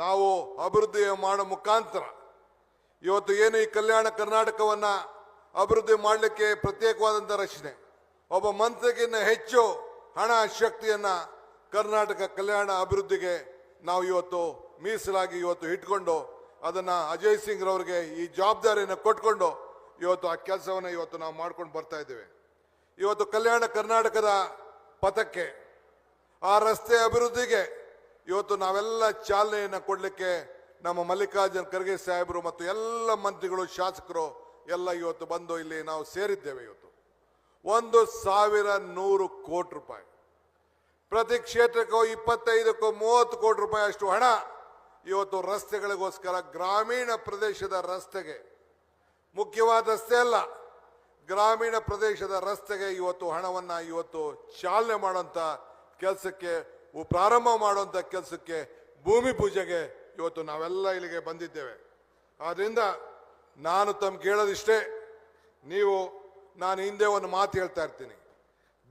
ನಾವು ಅಭಿವೃದ್ಧಿ ಮಾಡೋ ಮುಖಾಂತರ. ಇವತ್ತು ಏನು ಈ ಕಲ್ಯಾಣ ಕರ್ನಾಟಕವನ್ನು ಅಭಿವೃದ್ಧಿ ಮಾಡಲಿಕ್ಕೆ ಪ್ರತ್ಯೇಕವಾದಂಥ ರಚನೆ ಒಬ್ಬ ಮಂತ್ರಿಗಿನ್ನ ಹೆಚ್ಚು ಹಣ ಶಕ್ತಿಯನ್ನು ಕರ್ನಾಟಕ ಕಲ್ಯಾಣ ಅಭಿವೃದ್ಧಿಗೆ ನಾವು ಇವತ್ತು ಮೀಸಲಾಗಿ ಇವತ್ತು ಇಟ್ಕೊಂಡು, ಅದನ್ನು ಅಜಯ್ ಸಿಂಗ್ ರವರಿಗೆ ಈ ಜವಾಬ್ದಾರಿಯನ್ನು ಕೊಟ್ಕೊಂಡು ಇವತ್ತು ಆ ಕೆಲಸವನ್ನು ಇವತ್ತು ನಾವು ಮಾಡ್ಕೊಂಡು ಬರ್ತಾ ಇದ್ದೇವೆ. ಇವತ್ತು ಕಲ್ಯಾಣ ಕರ್ನಾಟಕದ ಪಥಕ್ಕೆ, ಆ ರಸ್ತೆ ಅಭಿವೃದ್ಧಿಗೆ ಇವತ್ತು ನಾವೆಲ್ಲ ಚಾಲನೆಯನ್ನು ಕೊಡಲಿಕ್ಕೆ ನಮ್ಮ ಮಲ್ಲಿಕಾರ್ಜುನ್ ಖರ್ಗೆ ಸಾಹೇಬರು ಮತ್ತು ಎಲ್ಲ ಮಂತ್ರಿಗಳು, ಶಾಸಕರು ಎಲ್ಲ ಇವತ್ತು ಬಂದು ಇಲ್ಲಿ ನಾವು ಸೇರಿದ್ದೇವೆ ಇವತ್ತು. ಒಂದು ಸಾವಿರ ನೂರು ಕೋಟಿ ರೂಪಾಯಿ. ಪ್ರತಿ ಕ್ಷೇತ್ರಕ್ಕೂ ಇಪ್ಪತ್ತೈದಕ್ಕೂ ಮೂವತ್ತು ಕೋಟಿ ರೂಪಾಯಿ ಅಷ್ಟು ಹಣ ಇವತ್ತು ರಸ್ತೆಗಳಿಗೋಸ್ಕರ ಗ್ರಾಮೀಣ ಪ್ರದೇಶದ ರಸ್ತೆಗೆ. ಮುಖ್ಯವಾದ ರಸ್ತೆ ಅಲ್ಲ, ಗ್ರಾಮೀಣ ಪ್ರದೇಶದ ರಸ್ತೆಗೆ ಇವತ್ತು ಹಣವನ್ನು ಇವತ್ತು ಚಾಲನೆ ಮಾಡುವಂಥ ಕೆಲಸಕ್ಕೆ ಪ್ರಾರಂಭ ಮಾಡುವಂಥ ಕೆಲಸಕ್ಕೆ ಭೂಮಿ ಪೂಜೆಗೆ ಇವತ್ತು ನಾವೆಲ್ಲ ಇಲ್ಲಿಗೆ ಬಂದಿದ್ದೇವೆ. ಆದ್ದರಿಂದ ನಾನು ತಮ್ಗೆ ಕೇಳೋದಿಷ್ಟೇ, ನೀವು ನಾನು ಹಿಂದೆ ಒಂದು ಮಾತು ಹೇಳ್ತಾ ಇರ್ತೀನಿ.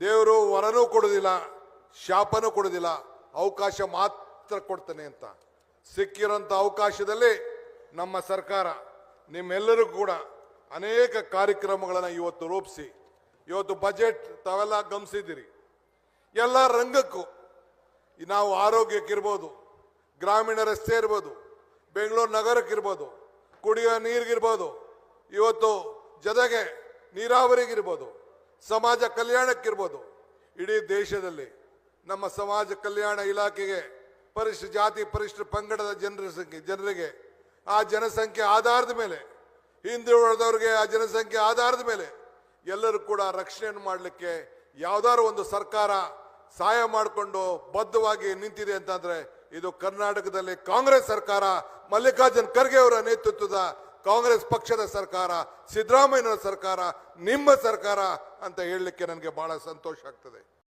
ದೇವರು ವರನೂ ಕೊಡೋದಿಲ್ಲ, ಶಾಪನೂ ಕೊಡೋದಿಲ್ಲ, ಅವಕಾಶ ಮಾತ್ರ ಕೊಡ್ತಾನೆ ಅಂತ. ಸಿಕ್ಕಿರೋಂಥ ಅವಕಾಶದಲ್ಲಿ ನಮ್ಮ ಸರ್ಕಾರ, ನಿಮ್ಮೆಲ್ಲರಿಗೂ ಕೂಡ ಅನೇಕ ಕಾರ್ಯಕ್ರಮಗಳನ್ನು ಇವತ್ತು ರೂಪಿಸಿ, ಇವತ್ತು ಬಜೆಟ್ ತಾವೆಲ್ಲ ಗಮನಿಸಿದ್ದೀರಿ. ಎಲ್ಲ ರಂಗಕ್ಕೂ ನಾವು ಆರೋಗ್ಯಕ್ಕಿರ್ಬೋದು ಗ್ರಾಮೀಣ ರಸ್ತೆ ಇರ್ಬೋದು, ಬೆಂಗಳೂರು ನಗರಕ್ಕಿರ್ಬೋದು, ಕುಡಿಯೋ ನೀರಿಗಿರ್ಬೋದು, ಇವತ್ತು ಜೊತೆಗೆ ನೀರಾವರಿಗಿರ್ಬೋದು, ಸಮಾಜ ಕಲ್ಯಾಣಕ್ಕಿರ್ಬೋದು, ಇಡೀ ದೇಶದಲ್ಲಿ ನಮ್ಮ ಸಮಾಜ ಕಲ್ಯಾಣ ಇಲಾಖೆಗೆ ಪರಿಶಿಷ್ಟ ಜಾತಿ ಪರಿಶಿಷ್ಟ ಪಂಗಡದ ಜನರ ಸಂಖ್ಯೆ, ಜನರಿಗೆ ಆ ಜನಸಂಖ್ಯೆ ಆಧಾರದ ಮೇಲೆ ಹಿಂದುಳಿದವ್ರಿಗೆ ಆ ಜನಸಂಖ್ಯೆ ಆಧಾರದ ಮೇಲೆ ಎಲ್ಲರೂ ಕೂಡ ರಕ್ಷಣೆಯನ್ನು ಮಾಡಲಿಕ್ಕೆ ಯಾವುದಾದ್ರು ಒಂದು ಸರ್ಕಾರ ಸಹಾಯ ಮಾಡಿಕೊಂಡು ಬದ್ಧವಾಗಿ ನಿಂತಿದೆ ಅಂತಂದ್ರೆ ಇದು ಕರ್ನಾಟಕದಲ್ಲಿ ಕಾಂಗ್ರೆಸ್ ಸರ್ಕಾರ, ಮಲ್ಲಿಕಾರ್ಜುನ್ ಖರ್ಗೆ ಅವರ ನೇತೃತ್ವದ ಕಾಂಗ್ರೆಸ್ ಪಕ್ಷದ ಸರ್ಕಾರ, ಸಿದ್ದರಾಮಯ್ಯನವರ ಸರ್ಕಾರ, ನಿಮ್ಮ ಸರ್ಕಾರ ಅಂತ ಹೇಳಲಿಕ್ಕೆ ನನಗೆ ಬಹಳ ಸಂತೋಷ ಆಗ್ತದೆ.